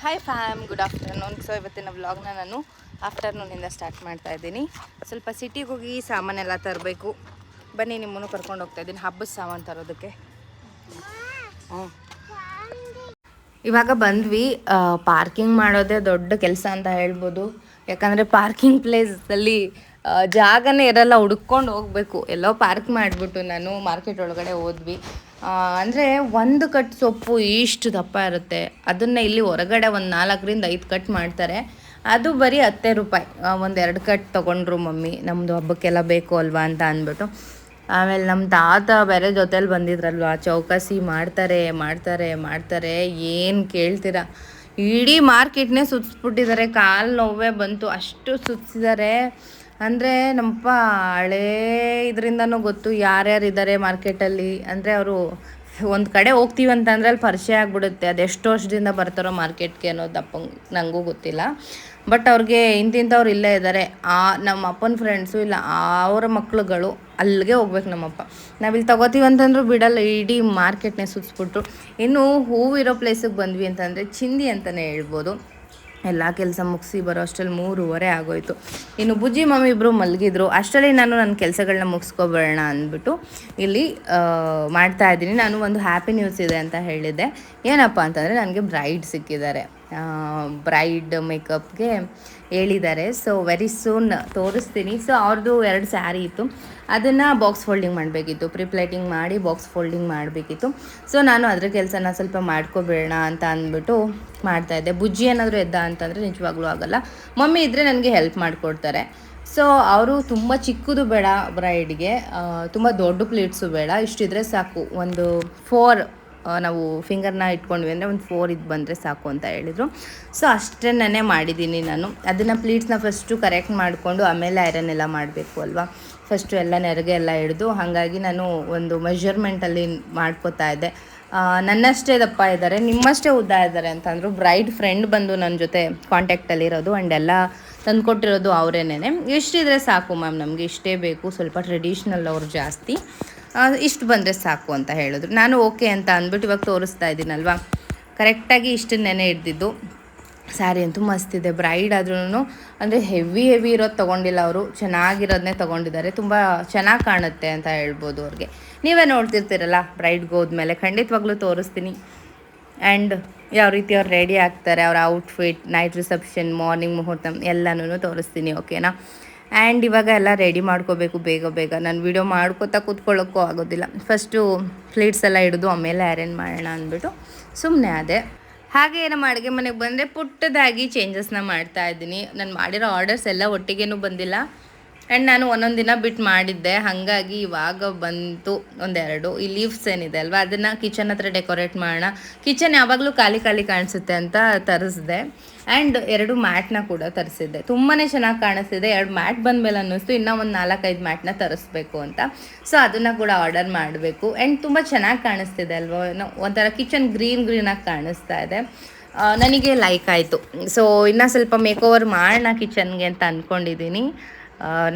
Hi fam good afternoon so ಇವತ್ತಿನ ವ್ಲಾಗ್ನ ನಾನು ಆಫ್ಟರ್ನೂನಿಂದ ಸ್ಟಾರ್ಟ್ ಮಾಡ್ತಾ ಇದ್ದೀನಿ. ಸ್ವಲ್ಪ ಸಿಟಿಗೆ ಹೋಗಿ ಸಾಮಾನೆಲ್ಲ ತರಬೇಕು. ಬನ್ನಿ, ನಿಮ್ಮನ್ನು ಕರ್ಕೊಂಡು ಹೋಗ್ತಾ ಇದ್ದೀನಿ. ಹಬ್ಬದ ಸಾಮಾನು ತರೋದಕ್ಕೆ. ಹ್ಞೂ ಇವಾಗ ಬಂದ್ವಿ. ಪಾರ್ಕಿಂಗ್ ಮಾಡೋದೇ ದೊಡ್ಡ ಕೆಲಸ ಅಂತ ಹೇಳ್ಬೋದು. ಯಾಕಂದರೆ ಪಾರ್ಕಿಂಗ್ ಪ್ಲೇಸಲ್ಲಿ ಜಾಗನೇ ಇರಲ್ಲ, ಹುಡ್ಕೊಂಡು ಹೋಗಬೇಕು. ಎಲ್ಲೋ ಪಾರ್ಕ್ ಮಾಡಿಬಿಟ್ಟು ನಾನು ಮಾರ್ಕೆಟ್ ಒಳಗಡೆ ಹೋದ್ವಿ. ಅಂದರೆ ಒಂದು ಕಟ್ ಸೊಪ್ಪು ಇಷ್ಟು ದಪ್ಪ ಇರುತ್ತೆ. ಅದನ್ನು ಇಲ್ಲಿ ಹೊರಗಡೆ ಒಂದು ನಾಲ್ಕರಿಂದ ಐದು ಕಟ್ ಮಾಡ್ತಾರೆ. ಅದು ಬರೀ ಹತ್ತೇ ರೂಪಾಯಿ. ಒಂದು ಎರಡು ಕಟ್ ತೊಗೊಂಡ್ರು ಮಮ್ಮಿ. ನಮ್ಮದು ಹಬ್ಬಕ್ಕೆಲ್ಲ ಬೇಕು ಅಲ್ವಾ ಅಂತ ಅಂದ್ಬಿಟ್ಟು. ಆಮೇಲೆ ನಮ್ಮ ತಾತ ಬೇರೆ ಜೊತೇಲಿ ಬಂದಿದ್ರಲ್ವಾ. ಚೌಕಾಸಿ ಮಾಡ್ತಾರೆ ಮಾಡ್ತಾರೆ ಮಾಡ್ತಾರೆ. ಏನು ಕೇಳ್ತೀರಾ? ಇಡೀ ಮಾರ್ಕೆಟ್ನೇ ಸುತ್ತಿಸ್ಬಿಟ್ಟಿದ್ದಾರೆ ಕಾಲು ನೋವೇ ಬಂತು. ಅಷ್ಟು ಸುತ್ತಿಸಿದ್ದಾರೆ ಅಂದರೆ ನಮ್ಮಪ್ಪ ಹಳೇ ಇದರಿಂದನೂ ಗೊತ್ತು ಯಾರ್ಯಾರು ಇದ್ದಾರೆ ಮಾರ್ಕೆಟಲ್ಲಿ ಅಂದರೆ ಅವರು ಒಂದು ಕಡೆ ಹೋಗ್ತೀವಿ ಅಂತಂದ್ರೆ ಅಲ್ಲಿ ಪರಿಚಯ ಆಗಿಬಿಡುತ್ತೆ. ಅದೆಷ್ಟು ವರ್ಷದಿಂದ ಬರ್ತಾರೋ ಮಾರ್ಕೆಟ್ಗೆ ಅನ್ನೋದಪ್ಪ ನನಗೂ ಗೊತ್ತಿಲ್ಲ. ಬಟ್ ಅವ್ರಿಗೆ ಇಂತಿಂಥವ್ರು ಇಲ್ಲೇ ಇದ್ದಾರೆ ಆ ನಮ್ಮ ಅಪ್ಪನ ಫ್ರೆಂಡ್ಸು ಇಲ್ಲ, ಅವರ ಮಕ್ಳುಗಳು ಅಲ್ಲಿಗೆ ಹೋಗ್ಬೇಕು ನಮ್ಮಪ್ಪ. ನಾವಿಲ್ಲಿ ತಗೋತೀವಿ ಅಂತಂದ್ರೂ ಬಿಡಲ್ಲ, ಇಡೀ ಮಾರ್ಕೆಟ್ನೇ ಸುತ್ತಿಸ್ಬಿಟ್ರು ಇನ್ನು ಹೂವಿರೋ ಪ್ಲೇಸಿಗೆ ಬಂದ್ವಿ ಅಂತಂದರೆ ಚಿಂದಿ ಅಂತಲೇ ಹೇಳ್ಬೋದು. ಎಲ್ಲ ಕೆಲಸ ಮುಗಿಸಿ ಬರೋ ಅಷ್ಟರಲ್ಲಿ ಮೂರುವರೆ ಆಗೋಯ್ತು. ಇನ್ನು ಬುಜ್ಜಿ ಮಮ್ಮಿ ಇಬ್ಬರು ಮಲಗಿದ್ರು. ಅಷ್ಟರಲ್ಲಿ ನಾನು ನನ್ನ ಕೆಲಸಗಳನ್ನ ಮುಗಿಸ್ಕೊಬರೋಣ ಅಂದ್ಬಿಟ್ಟು ಇಲ್ಲಿ ಮಾಡ್ತಾ ಇದ್ದೀನಿ. ನಾನು ಒಂದು ಹ್ಯಾಪಿ ನ್ಯೂಸ್ ಇದೆ ಅಂತ ಹೇಳಿದ್ದೆ. ಏನಪ್ಪ ಅಂತಂದರೆ ನನಗೆ ಬ್ರೈಡ್ ಸಿಕ್ಕಿದ್ದಾರೆ. ಬ್ರೈಡ್ ಮೇಕಪ್ಗೆ ಹೇಳಿದ್ದಾರೆ. ಸೊ ವೆರಿ ಸೂನ್ ತೋರಿಸ್ತೀನಿ. ಸೊ ಅವ್ರದ್ದು ಎರಡು ಸ್ಯಾರಿ ಇತ್ತು. ಅದನ್ನು ಬಾಕ್ಸ್ ಫೋಲ್ಡಿಂಗ್ ಮಾಡಬೇಕಿತ್ತು. ಪ್ರಿಪ್ಲೇಟಿಂಗ್ ಮಾಡಿ ಬಾಕ್ಸ್ ಫೋಲ್ಡಿಂಗ್ ಮಾಡಬೇಕಿತ್ತು. ಸೊ ನಾನು ಅದರ ಕೆಲಸನ ಸ್ವಲ್ಪ ಮಾಡ್ಕೊಬೇಡ ಅಂತ ಅಂದ್ಬಿಟ್ಟು ಮಾಡ್ತಾಯಿದ್ದೆ ಬುಜ್ಜಿ ಏನಾದರೂ ಎದ್ದ ಅಂತಂದರೆ ನಿಜವಾಗ್ಲೂ ಆಗಲ್ಲ. ಮಮ್ಮಿ ಇದ್ದರೆ ನನಗೆ ಹೆಲ್ಪ್ ಮಾಡಿಕೊಡ್ತಾರೆ. ಸೊ ಅವರು ತುಂಬ ಚಿಕ್ಕದು ಬೇಡ ಬ್ರೈಡ್ಗೆ ತುಂಬ ದೊಡ್ಡ ಪ್ಲೇಟ್ಸು ಬೇಡ. ಇಷ್ಟಿದ್ರೆ ಸಾಕು. ಒಂದು ಫೋರ್ ನಾವು ಫಿಂಗರ್ನ ಇಟ್ಕೊಂಡ್ವಿ ಅಂದರೆ ಒಂದು ಫೋರ್ ಇದು ಬಂದರೆ ಸಾಕು ಅಂತ ಹೇಳಿದರು. ಸೊ ಅಷ್ಟನ್ನೇ ಮಾಡಿದ್ದೀನಿ ನಾನು. ಅದನ್ನು ಪ್ಲೀಟ್ಸ್ನ ಫಸ್ಟು ಕರೆಕ್ಟ್ ಮಾಡಿಕೊಂಡು ಆಮೇಲೆ ಐರನ್ ಎಲ್ಲ ಮಾಡಬೇಕು ಅಲ್ವಾ? ಫಸ್ಟು ಎಲ್ಲ ನೆರಿಗೆ ಎಲ್ಲ ಹಿಡಿದು, ಹಾಗಾಗಿ ನಾನು ಒಂದು ಮೆಷರ್ಮೆಂಟಲ್ಲಿ ಮಾಡ್ಕೋತಾ ಇದ್ದೆ. ನನ್ನಷ್ಟೇ ದಪ್ಪ ಇದ್ದಾರೆ, ನಿಮ್ಮಷ್ಟೇ ಉದ್ದ ಇದ್ದಾರೆ ಅಂತಂದರು ಬ್ರೈಡ್ ಫ್ರೆಂಡ್ ಬಂದು ನನ್ನ ಜೊತೆ ಕಾಂಟ್ಯಾಕ್ಟಲ್ಲಿರೋದು ಆ್ಯಂಡ್ ಎಲ್ಲ ತಂದುಕೊಟ್ಟಿರೋದು ಅವರೇನೆ ಇಷ್ಟಿದ್ರೆ ಸಾಕು ಮ್ಯಾಮ್ ನಮಗೆ, ಇಷ್ಟೇ ಬೇಕು, ಸ್ವಲ್ಪ ಟ್ರೆಡಿಷ್ನಲ್ ಅವ್ರು ಜಾಸ್ತಿ. ಇಷ್ಟು ಬಂದರೆ ಸಾಕು ಅಂತ ಹೇಳಿದ್ರು. ನಾನು ಓಕೆ ಅಂತ ಅಂದ್ಬಿಟ್ಟು ಇವಾಗ ತೋರಿಸ್ತಾ ಇದ್ದೀನಲ್ವಾ? ಕರೆಕ್ಟಾಗಿ ಇಷ್ಟು ನೆನೆ ಹಿಡ್ದಿದ್ದು ಸ್ಯಾರಿ ಅಂತೂ ಮಸ್ತಿದೆ ಬ್ರೈಡ್ ಆದ್ರೂ ಅಂದರೆ ಹೆವಿ ಹೆವಿ ಇರೋದು ತೊಗೊಂಡಿಲ್ಲ ಅವರು. ಚೆನ್ನಾಗಿರೋದನ್ನೇ ತೊಗೊಂಡಿದ್ದಾರೆ. ತುಂಬ ಚೆನ್ನಾಗಿ ಕಾಣುತ್ತೆ ಅಂತ ಹೇಳ್ಬೋದು ಅವ್ರಿಗೆ. ನೀವೇ ನೋಡ್ತಿರ್ತೀರಲ್ಲ ಬ್ರೈಡ್ಗೆ ಹೋದ್ಮೇಲೆ. ಖಂಡಿತವಾಗ್ಲೂ ತೋರಿಸ್ತೀನಿ. ಆ್ಯಂಡ್ ಯಾವ ರೀತಿ ಅವ್ರು ರೆಡಿ ಆಗ್ತಾರೆ, ಅವ್ರ ಔಟ್ಫಿಟ್, ನೈಟ್ ರಿಸೆಪ್ಷನ್, ಮಾರ್ನಿಂಗ್ ಮುಹೂರ್ತ ಎಲ್ಲನೂ ತೋರಿಸ್ತೀನಿ, ಓಕೆನಾ? ಆ್ಯಂಡ್ ಇವಾಗ ಎಲ್ಲ ರೆಡಿ ಮಾಡ್ಕೋಬೇಕು ಬೇಗ ಬೇಗ. ನಾನು ವೀಡಿಯೋ ಮಾಡ್ಕೋತಾ ಕೂತ್ಕೊಳ್ಳೋಕ್ಕೂ ಆಗೋದಿಲ್ಲ. ಫಸ್ಟು ಪ್ಲೇಟ್ಸ್ ಎಲ್ಲ ಹಿಡಿದು ಆಮೇಲೆ ಅರೇಂಜ್ ಮಾಡೋಣ ಅಂದ್ಬಿಟ್ಟು ಸುಮ್ಮನೆ ಅದೇ ಹಾಗೆ ನಮ್ಮ ಅಡುಗೆ ಮನೆಗೆ ಬಂದರೆ ಪುಟ್ಟದಾಗಿ ಚೇಂಜಸ್ನ ಮಾಡ್ತಾ ಇದ್ದೀನಿ. ನಾನು ಮಾಡಿರೋ ಆರ್ಡರ್ಸ್ ಎಲ್ಲ ಒಟ್ಟಿಗೇನು ಬಂದಿಲ್ಲ. ಆ್ಯಂಡ್ ನಾನು ಒಂದೊಂದು ದಿನ ಬಿಟ್ಟು ಮಾಡಿದ್ದೆ. ಹಾಗಾಗಿ ಇವಾಗ ಬಂತು ಒಂದೆರಡು. ಈ ಲೀವ್ಸ್ ಏನಿದೆ ಅಲ್ವಾ? ಅದನ್ನು ಕಿಚನ್ ಹತ್ರ ಡೆಕೋರೇಟ್ ಮಾಡೋಣ. ಕಿಚನ್ ಯಾವಾಗಲೂ ಖಾಲಿ ಖಾಲಿ ಕಾಣಿಸುತ್ತೆ ಅಂತ ತರಿಸಿದೆ. ಆ್ಯಂಡ್ ಎರಡು ಮ್ಯಾಟ್ನ ಕೂಡ ತರಿಸಿದ್ದೆ. ತುಂಬಾ ಚೆನ್ನಾಗಿ ಕಾಣಿಸ್ತಿದೆ. ಎರಡು ಮ್ಯಾಟ್ ಬಂದಮೇಲೆ ಅನ್ನಿಸ್ತು. ಇನ್ನೂ ಒಂದು ನಾಲ್ಕೈದು ಮ್ಯಾಟ್ನ ತರಿಸ್ಬೇಕು ಅಂತ. ಸೊ ಅದನ್ನು ಕೂಡ ಆರ್ಡರ್ ಮಾಡಬೇಕು. ಆ್ಯಂಡ್ ತುಂಬ ಚೆನ್ನಾಗಿ ಕಾಣಿಸ್ತಿದೆ ಅಲ್ವಾ? ಒಂಥರ ಕಿಚನ್ ಗ್ರೀನ್ ಗ್ರೀನಾಗಿ ಕಾಣಿಸ್ತಾ ಇದೆ. ನನಗೆ ಲೈಕ್ ಆಯಿತು. ಸೊ ಇನ್ನೂ ಸ್ವಲ್ಪ ಮೇಕ್ ಓವರ್ ಮಾಡೋಣ ಕಿಚನ್ಗೆ ಅಂತ ಅಂದ್ಕೊಂಡಿದ್ದೀನಿ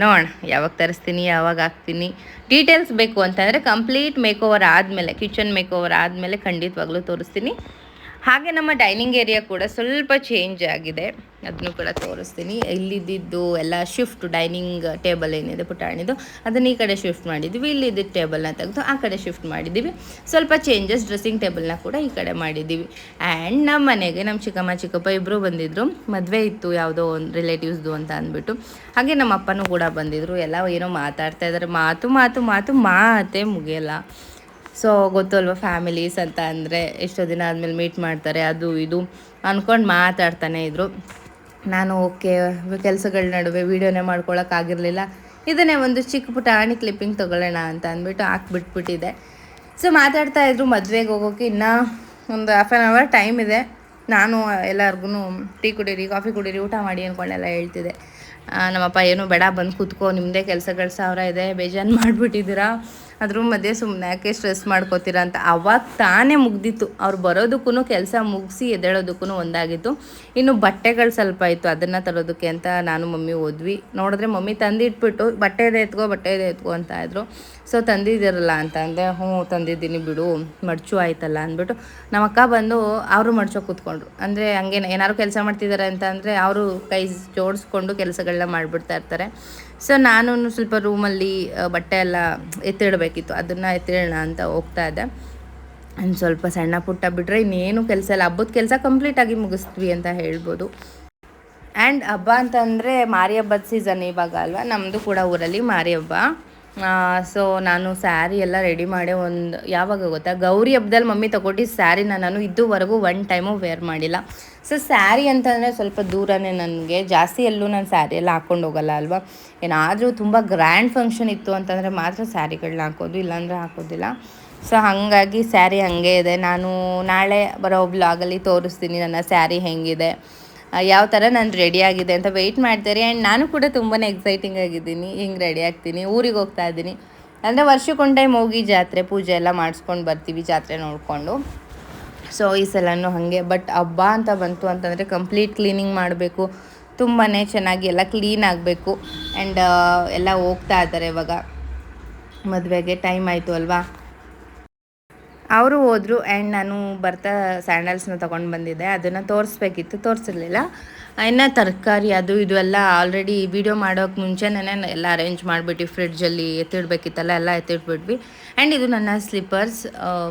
ನೋಡೋಣ, ಯಾವಾಗ ತರಿಸ್ತೀನಿ, ಯಾವಾಗ ಹಾಕ್ತೀನಿ. ಡೀಟೇಲ್ಸ್ ಬೇಕು ಅಂತಂದರೆ ಕಂಪ್ಲೀಟ್ ಮೇಕ್ ಓವರ್ ಆದಮೇಲೆ ಕಿಚನ್ ಮೇಕ್ ಓವರ್ ಆದಮೇಲೆ ಖಂಡಿತವಾಗ್ಲೂ ತೋರಿಸ್ತೀನಿ. ಹಾಗೆ ನಮ್ಮ ಡೈನಿಂಗ್ ಏರಿಯಾ ಕೂಡ ಸ್ವಲ್ಪ ಚೇಂಜ್ ಆಗಿದೆ. ಅದನ್ನು ಕೂಡ ತೋರಿಸ್ತೀನಿ. ಇಲ್ಲಿದ್ದಿದ್ದು ಎಲ್ಲ ಶಿಫ್ಟ್ ಡೈನಿಂಗ್ ಟೇಬಲ್ ಏನಿದೆ ಪುಟಾಣಿದು, ಅದನ್ನು ಈ ಕಡೆ ಶಿಫ್ಟ್ ಮಾಡಿದ್ದೀವಿ ಇಲ್ಲಿದ್ದ ಟೇಬಲ್ನ ತೆಗೆದು ಆ ಕಡೆ ಶಿಫ್ಟ್ ಮಾಡಿದ್ದೀವಿ ಸ್ವಲ್ಪ ಚೇಂಜಸ್ ಡ್ರೆಸ್ಸಿಂಗ್ ಟೇಬಲ್ನ ಕೂಡ ಈ ಕಡೆ ಮಾಡಿದ್ದೀವಿ ಆ್ಯಂಡ್ ನಮ್ಮ ಮನೆಗೆ ನಮ್ಮ ಚಿಕ್ಕಮ್ಮ, ಚಿಕ್ಕಪ್ಪ ಇಬ್ಬರು ಬಂದಿದ್ದರು ಮದುವೆ ಇತ್ತು ಯಾವುದೋ ಒಂದು ರಿಲೇಟಿವ್ಸ್ದು ಅಂತ ಅಂದ್ಬಿಟ್ಟು. ಹಾಗೆ ನಮ್ಮ ಅಪ್ಪನೂ ಕೂಡ ಬಂದಿದ್ದರು ಎಲ್ಲ ಏನೋ ಮಾತಾಡ್ತಾ ಇದ್ದಾರೆ. ಮಾತು ಮಾತು ಮಾತು, ಮಾತೇ ಮುಗಿಯಲ್ಲ. ಸೊ ಗೊತ್ತಲ್ವ ಫ್ಯಾಮಿಲೀಸ್ ಅಂತ ಅಂದರೆ ಎಷ್ಟೋ ದಿನ ಆದಮೇಲೆ ಮೀಟ್ ಮಾಡ್ತಾರೆ ಅದು ಇದು ಅಂದ್ಕೊಂಡು ಮಾತಾಡ್ತಾನೆ ಇದ್ದರು ನಾನು ಓಕೆ ಕೆಲಸಗಳ ನಡುವೆ ವೀಡಿಯೋನೇ ಮಾಡ್ಕೊಳ್ಳೋಕ್ಕಾಗಿರಲಿಲ್ಲ ಇದನ್ನೇ ಒಂದು ಚಿಕ್ಕ ಪುಟಾಣಿ ಕ್ಲಿಪ್ಪಿಂಗ್ ತೊಗೊಳ್ಳೋಣ ಅಂತ ಅಂದ್ಬಿಟ್ಟು ಹಾಕ್ಬಿಟ್ಬಿಟ್ಟಿದೆ. ಸೊ ಮಾತಾಡ್ತಾ ಇದ್ರು ಮದುವೆಗೆ ಹೋಗೋಕೆ ಇನ್ನೂ ಒಂದು ಹಾಫ್ ಆನ್ ಅವರ್ ಟೈಮ್ ಇದೆ. ನಾನು ಎಲ್ಲರಿಗೂ ಟೀ ಕುಡೀರಿ ಕಾಫಿ ಕುಡೀರಿ ಊಟ ಮಾಡಿ ಅಂದ್ಕೊಂಡೆಲ್ಲ ಹೇಳ್ತಿದ್ದೆ. ಆ, ನಮ್ಮಪ್ಪ ಏನು ಬೇಡ ಬಂದು ಕೂತ್ಕೋ ನಿಮ್ಮದೇ ಕೆಲಸಗಳು ಸಾವಿರ ಇದೆ ಬೇಜಾನು ಮಾಡಿಬಿಟ್ಟಿದ್ದೀರಾ? ಅದ್ರ ಮಧ್ಯೆ ಸುಮ್ಮನೆ ಯಾಕೆ ಸ್ಟ್ರೆಸ್ ಮಾಡ್ಕೋತೀರ ಅಂತ ಅವಾಗ ತಾನೇ ಮುಗ್ದಿತ್ತು. ಅವ್ರು ಬರೋದಕ್ಕೂ ಕೆಲಸ ಮುಗಿಸಿ ಎದ್ದೇಳೋದಕ್ಕೂ ಒಂದಾಗಿತ್ತು. ಇನ್ನು ಬಟ್ಟೆಗಳು ಸ್ವಲ್ಪ ಇತ್ತು, ಅದನ್ನು ತರೋದಕ್ಕೆ ಅಂತ ನಾನು ಮಮ್ಮಿ ಹೋದ್ವಿ. ನೋಡಿದ್ರೆ ಮಮ್ಮಿ ತಂದಿಟ್ಬಿಟ್ಟು, ಬಟ್ಟೆ ಇದೆ ಎತ್ಕೋ, ಬಟ್ಟೆ ಇದೆ ಎತ್ಕೋ ಅಂತ ಇದ್ರು. ಸೊ ತಂದಿದ್ದೀರಲ್ಲ ಅಂತ ಅಂದೆ, ಹ್ಞೂ ತಂದಿದ್ದೀನಿ ಬಿಡು, ಮಡ್ಚು ಆಯ್ತಲ್ಲ ಅಂದ್ಬಿಟ್ಟು. ನಮ್ಮ ಅಕ್ಕ ಬಂದು ಅವರು ಮಡ್ಚೋ ಕೂತ್ಕೊಂಡ್ರು. ಅಂದರೆ ಹಂಗೆ ಏನಾದ್ರು ಕೆಲಸ ಮಾಡ್ತಿದ್ದಾರೆ ಅಂತ ಅಂದರೆ ಅವರು ಕೈ ಜೋಡಿಸ್ಕೊಂಡು ಕೆಲಸಗಳನ್ನ ಮಾಡಿಬಿಡ್ತಾ ಇರ್ತಾರೆ. ಸೊ ನಾನು ಸ್ವಲ್ಪ ರೂಮಲ್ಲಿ ಬಟ್ಟೆ ಎಲ್ಲ ಎತ್ತಿಡಬೇಕಿತ್ತು ಅದನ್ನು ಎತ್ತಿಡೋಣ ಅಂತ ಹೋಗ್ತಾ ಇದ್ದೆ. ಒಂದು ಸ್ವಲ್ಪ ಸಣ್ಣ ಪುಟ್ಟ ಬಿಟ್ಟರೆ ಇನ್ನೇನು ಕೆಲಸ ಇಲ್ಲ. ಹಬ್ಬದ ಕೆಲಸ ಕಂಪ್ಲೀಟಾಗಿ ಮುಗಿಸ್ತೀವಿ ಅಂತ ಹೇಳ್ಬೋದು. ಆ್ಯಂಡ್ ಹಬ್ಬ ಅಂತಂದರೆ ಮಾರಿ ಹಬ್ಬದ ಸೀಸನ್ ಇವಾಗ ಅಲ್ವಾ? ನಮ್ಮದು ಕೂಡ ಊರಲ್ಲಿ ಮಾರಿ ಹಬ್ಬ. ಸೊ ನಾನು ಸ್ಯಾರಿ ಎಲ್ಲ ರೆಡಿ ಮಾಡಿ ಒಂದು, ಯಾವಾಗ ಗೊತ್ತಾ? ಗೌರಿ ಹಬ್ಬದಲ್ಲಿ ಮಮ್ಮಿ ತಗೊಟ್ಟಿದ್ದ ಸ್ಯಾರಿನ ನಾನು ಇದುವರೆಗೂ ಒನ್ ಟೈಮು ವೇರ್ ಮಾಡಿಲ್ಲ. ಸೊ ಸ್ಯಾರಿ ಅಂತಂದರೆ ಸ್ವಲ್ಪ ದೂರನೇ ನನಗೆ, ಜಾಸ್ತಿ ಎಲ್ಲೂ ನಾನು ಸ್ಯಾರಿ ಎಲ್ಲ ಹಾಕ್ಕೊಂಡು ಹೋಗಲ್ಲ ಅಲ್ವಾ? ಏನಾದರೂ ತುಂಬ ಗ್ರ್ಯಾಂಡ್ ಫಂಕ್ಷನ್ ಇತ್ತು ಅಂತಂದರೆ ಮಾತ್ರ ಸ್ಯಾರಿಗಳನ್ನ ಹಾಕೋದು, ಇಲ್ಲಾಂದರೆ ಹಾಕೋದಿಲ್ಲ. ಸೊ ಹಾಗಾಗಿ ಸ್ಯಾರಿ ಹಾಗೆ ಇದೆ. ನಾನು ನಾಳೆ ಬರೋ ಬ್ಲಾಗಲ್ಲಿ ತೋರಿಸ್ತೀನಿ ನನ್ನ ಸ್ಯಾರಿ ಹೆಂಗಿದೆ. ಯಾವ ಥರ ನಾನು ರೆಡಿ ಆಗಿದೆ ಅಂತ ವೆಯ್ಟ್ ಮಾಡ್ತಾರೆ. ಆ್ಯಂಡ್ ನಾನು ಕೂಡ ತುಂಬಾ ಎಕ್ಸೈಟಿಂಗ್ ಆಗಿದ್ದೀನಿ. ಹಿಂಗೆ ರೆಡಿ ಆಗ್ತೀನಿ? ಊರಿಗೆ ಹೋಗ್ತಾ ಇದ್ದೀನಿ. ಅಂದರೆ ವರ್ಷಕ್ಕೊಂದು ಟೈಮ್ ಹೋಗಿ ಜಾತ್ರೆ, ಪೂಜೆ ಎಲ್ಲ ಮಾಡಿಸ್ಕೊಂಡು ಬರ್ತೀವಿ ಜಾತ್ರೆ ನೋಡಿಕೊಂಡು. ಸೊ ಈ ಸಲನೂ ಹಾಗೆ. ಬಟ್ ಹಬ್ಬ ಅಂತ ಬಂತು ಅಂತಂದರೆ ಕಂಪ್ಲೀಟ್ ಕ್ಲೀನಿಂಗ್ ಮಾಡಬೇಕು. ತುಂಬಾ ಚೆನ್ನಾಗಿ ಎಲ್ಲ ಕ್ಲೀನ್ ಆಗಬೇಕು. ಆ್ಯಂಡ್ ಎಲ್ಲ ಹೋಗ್ತಾ ಇದ್ದಾರೆ ಇವಾಗ. ಮದುವೆಗೆ ಟೈಮ್ ಆಯಿತು ಅಲ್ವಾ? ಅವರು ಹೋದರು ಆ್ಯಂಡ್ ನಾನು ಬರ್ತಾ ಸ್ಯಾಂಡಲ್ಸ್ನ ತೊಗೊಂಡು ಬಂದಿದ್ದೆ. ಅದನ್ನು ತೋರಿಸ್ಬೇಕಿತ್ತು, ತೋರಿಸಿರ್ಲಿಲ್ಲ. ಇನ್ನು ತರಕಾರಿ ಅದು ಇದು ಎಲ್ಲ ಆಲ್ರೆಡಿ ವೀಡಿಯೋ ಮಾಡೋಕ್ಕೆ ಮುಂಚೆನೇ ಎಲ್ಲ ಅರೇಂಜ್ ಮಾಡಿಬಿಟ್ಟು ಫ್ರಿಡ್ಜಲ್ಲಿ ಎತ್ತಿಡ್ಬೇಕಿತ್ತಲ್ಲ, ಎಲ್ಲ ಎತ್ತಿಟ್ಬಿಟ್ವಿ. ಆ್ಯಂಡ್ ಇದು ನನ್ನ ಸ್ಲಿಪ್ಪರ್ಸ್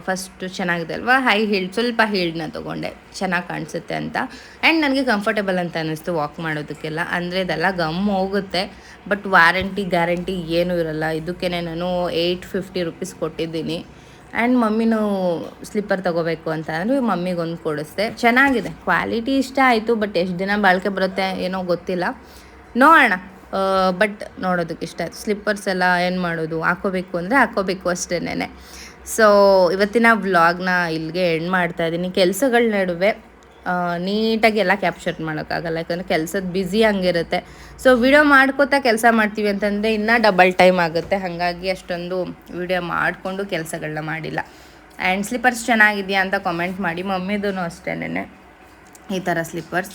ಫಸ್ಟ್ ಚೆನ್ನಾಗಿದೆ ಅಲ್ವಾ? ಹೈ ಹೀಲ್ ಸ್ವಲ್ಪ ಹೀಲ್ಡ್ನ ತೊಗೊಂಡೆ. ಚೆನ್ನಾಗಿ ಕಾಣಿಸುತ್ತೆ ಅಂತ. ಆ್ಯಂಡ್ ನನಗೆ ಕಂಫರ್ಟೇಬಲ್ ಅಂತ ಅನ್ನಿಸ್ತು ವಾಕ್ ಮಾಡೋದಕ್ಕೆಲ್ಲ. ಅಂದರೆ ಇದೆಲ್ಲ ಗಮ್ ಹೋಗುತ್ತೆ. ಬಟ್ ವಾರಂಟಿ ಗ್ಯಾರಂಟಿ ಏನೂ ಇರಲ್ಲ. ಇದಕ್ಕೇ ನಾನು ಏಯ್ಟ್ ಫಿಫ್ಟಿ ರುಪೀಸ್ ಕೊಟ್ಟಿದ್ದೀನಿ. ಆ್ಯಂಡ್ ಮಮ್ಮಿನೂ ಸ್ಲಿಪ್ಪರ್ ತೊಗೋಬೇಕು ಅಂತ ಅಂದರೆ ಮಮ್ಮಿಗೊಂದು ಕೊಡಿಸ್ದೆ. ಚೆನ್ನಾಗಿದೆ. ಕ್ವಾಲಿಟಿ ಇಷ್ಟ ಆಯಿತು ಬಟ್ ಎಷ್ಟು ದಿನ ಬಾಳಿಕೆ ಬರುತ್ತೆ ಏನೋ ಗೊತ್ತಿಲ್ಲ. ನೋಡೋಣ ಬಟ್ ನೋಡೋದಕ್ಕೆ ಇಷ್ಟ ಆಯಿತು. ಸ್ಲಿಪ್ಪರ್ಸ್ ಎಲ್ಲ ಏನು ಮಾಡೋದು, ಹಾಕೋಬೇಕು ಅಂದರೆ ಹಾಕೋಬೇಕು ಅಷ್ಟೇನೆ ಸೊ ಇವತ್ತಿನ ವ್ಲಾಗ್ನ ಇಲ್ಲಿಗೆ ಎಂಡ್ ಮಾಡ್ತಾ ಇದ್ದೀನಿ. ಕೆಲಸಗಳ ನಡುವೆ ನೀಟಾಗಿ ಎಲ್ಲ ಕ್ಯಾಪ್ಚರ್ ಮಾಡೋಕ್ಕಾಗಲ್ಲ. ಯಾಕಂದರೆ ಕೆಲಸದ ಬ್ಯುಸಿ ಹಂಗಿರುತ್ತೆ. ಸೊ ವಿಡಿಯೋ ಮಾಡ್ಕೋತಾ ಕೆಲಸ ಮಾಡ್ತೀವಿ ಅಂತಂದರೆ ಇನ್ನೂ ಡಬಲ್ ಟೈಮ್ ಆಗುತ್ತೆ. ಹಾಗಾಗಿ ಅಷ್ಟೊಂದು ವಿಡಿಯೋ ಮಾಡಿಕೊಂಡು ಕೆಲಸಗಳನ್ನ ಮಾಡಿಲ್ಲ. ಆ್ಯಂಡ್ ಸ್ಲಿಪ್ಪರ್ಸ್ ಚೆನ್ನಾಗಿದೆಯಾ ಅಂತ ಕಾಮೆಂಟ್ ಮಾಡಿ. ಮಮ್ಮಿದೂ ಅಷ್ಟೇನೆ ಈ ಥರ ಸ್ಲಿಪ್ಪರ್ಸ್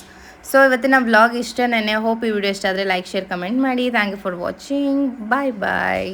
ಸೊ ಇವತ್ತಿನ ವ್ಲಾಗ್ ಇಷ್ಟೇನೆ ಹೋಪ್ ಈ ವಿಡಿಯೋ ಇಷ್ಟ ಆದರೆ ಲೈಕ್ ಶೇರ್ ಕಮೆಂಟ್ ಮಾಡಿ. Thank you for watching bye bye